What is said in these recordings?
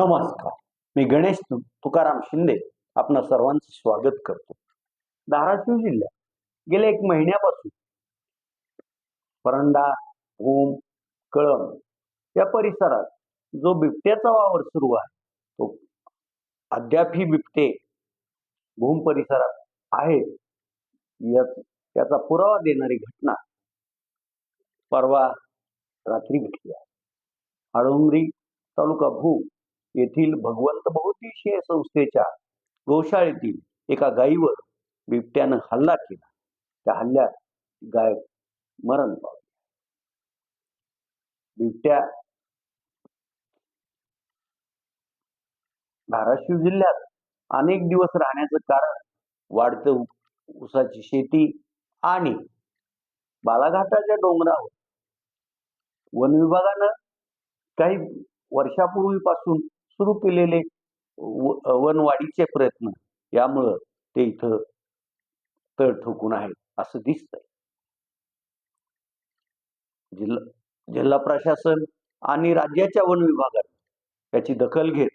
नमस्कार. मी गणेश तुकाराम शिंदे आपणा सर्वांचं स्वागत करतो. धाराशिव जिल्ह्यात गेल्या एक महिन्यापासून परंडा भूम कळम या परिसरात जो बिबट्याचा वावर सुरू आहे तो अद्याप ही बिबटे भूम परिसरात आहेत. याचा त्याचा पुरावा देणारी घटना परवा रात्री घडली आहे. हळुंगरी तालुका भू येथील भगवंत बहुद्देशीय संस्थेच्या गोशाळेतील एका गायीवर बिबट्यानं हल्ला केला. त्या हल्ल्यात गाय मरण पावली. बिबट्या धाराशिव जिल्ह्यात अनेक दिवस राहण्याचं कारण वाढतं ऊसाची शेती आणि बालाघाटाच्या डोंगरावर वन विभागानं काही वर्षापूर्वीपासून सुरू केलेले वनवाढीचे प्रयत्न यामुळं ते इथं तळ ठोकून आहेत असं दिसतंय. जिल्हा जिल्हा प्रशासन आणि राज्याच्या वन विभागाने याची दखल घेत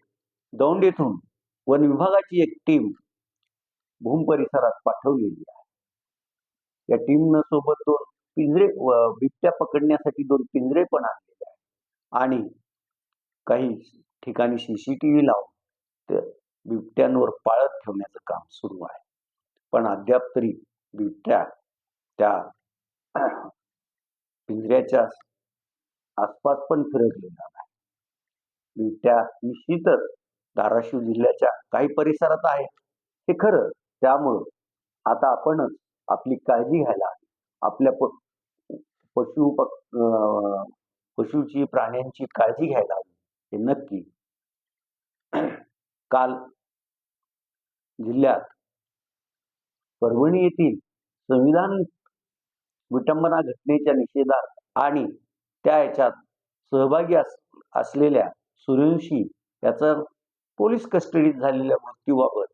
दौंड येथून वन विभागाची एक टीम भूम परिसरात पाठवलेली आहे. या टीमनं सोबत दोन पिंजरे बिबट्या पकडण्यासाठी दोन पिंजरे पण आणलेले आहेत. आणि काही ठिकाणी सीसीटीव्ही लावून त्या बिबट्यांवर पाळत ठेवण्याचं काम सुरू आहे. पण अद्याप तरी बिबट्या त्या पिंजऱ्याच्या आसपास पण फिरकलेला नाही. बिबट्या निश्चितच धाराशिव जिल्ह्याच्या काही परिसरात आहे. हे खरं त्यामुळं आता आपणच आपली काळजी घ्यायला हवी. आपल्या प पशु पक पशुची प्राण्यांची काळजी घ्यायला हवी. हे नक्की काल जिल्ह्यात परभणी येथील संविधान विटंबना घटनेच्या निषेधात आणि त्या याच्यात सहभागी असलेल्या सूर्यवंशी याचा पोलीस कस्टडीत झालेल्या मृत्यूबाबत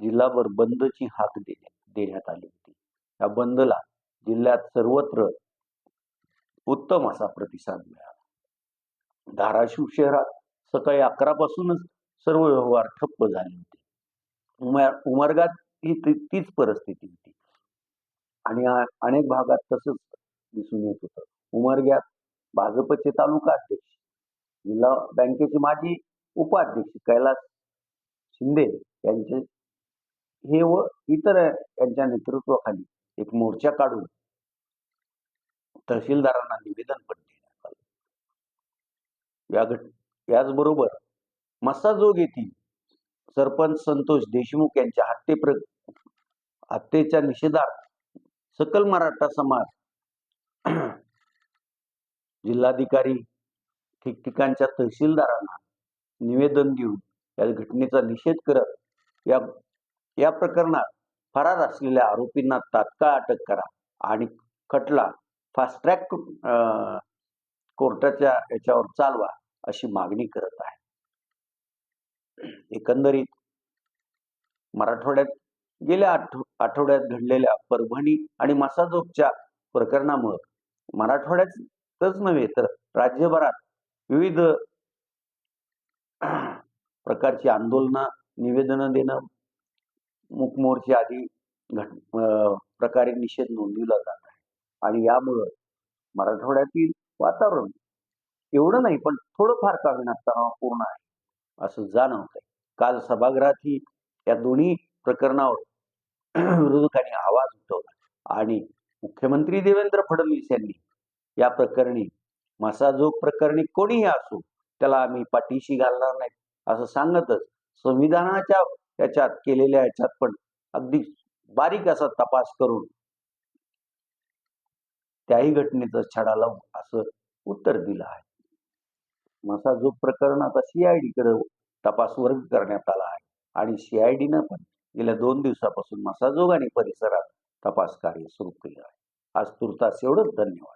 जिल्हाभर बंदची हाक देण्यात आली होती. या बंदला जिल्ह्यात सर्वत्र उत्तम असा प्रतिसाद मिळाला. धाराशिव शहरात सकाळी अकरा पासूनच सर्व व्यवहार ठप्प झाले होते. उमर उमरगात ही ती- तीच परिस्थिती होती. आणि अनेक भागात तसंच दिसून येत होतं. उमरग्यात भाजपचे तालुका अध्यक्ष जिल्हा बँकेचे माजी उपाध्यक्ष कैलास शिंदे यांचे हे व इतर यांच्या नेतृत्वाखाली एक मोर्चा काढून तहसीलदारांना निवेदन पण देण्यात आलं. या याचबरोबर मस्साजोग येथील सरपंच संतोष देशमुख यांच्या हत्ये प्र हत्येच्या निषेधार्थ सकल मराठा समाज जिल्हाधिकारी ठिकठिकाणच्या तहसीलदारांना निवेदन देऊन या घटनेचा निषेध करत या या प्रकरणात फरार असलेल्या आरोपींना तात्काळ अटक करा आणि खटला फास्ट ट्रॅक कोर्टाच्या याच्यावर चालवा अशी मागणी करत आहे. एकंदरीत मराठवाड्यात गेल्या आठवड्यात घडलेल्या परभणी आणि मासाजोगच्या प्रकरणामुळं मराठवाड्यातच नव्हे तर राज्यभरात विविध प्रकारची आंदोलनं निवेदनं देणं मुकमोर्चे आदी घट अं, प्रकारे निषेध नोंदविला जात आहे. आणि यामुळं मराठवाड्यातील वातावरण एवढं नाही पण थोडंफार का तणावपूर्ण आहे. असं जाणवत काल सभागृहातही या दोन्ही प्रकरणावर विरोधकांनी आवाज उठवला आणि मुख्यमंत्री देवेंद्र फडणवीस यांनी या प्रकरणी मसाजोग प्रकरणी कोणीही असो त्याला आम्ही पाठीशी घालणार नाही असं सांगतच संविधानाच्या याच्यात केलेल्या याच्यात पण अगदी बारीक असा तपास करून त्याही घटनेचा छडा लावून असं उत्तर दिलं आहे. मसाजोग प्रकरण आता सीआयडीकडे तपास वर्ग करण्यात आला आहे. आणि सीआयडीनं पण गेल्या दोन दिवसापासून मसाजोग आणि परिसरात तपास कार्य सुरू केलं आहे. आज तुर्तास एवढंच धन्यवाद.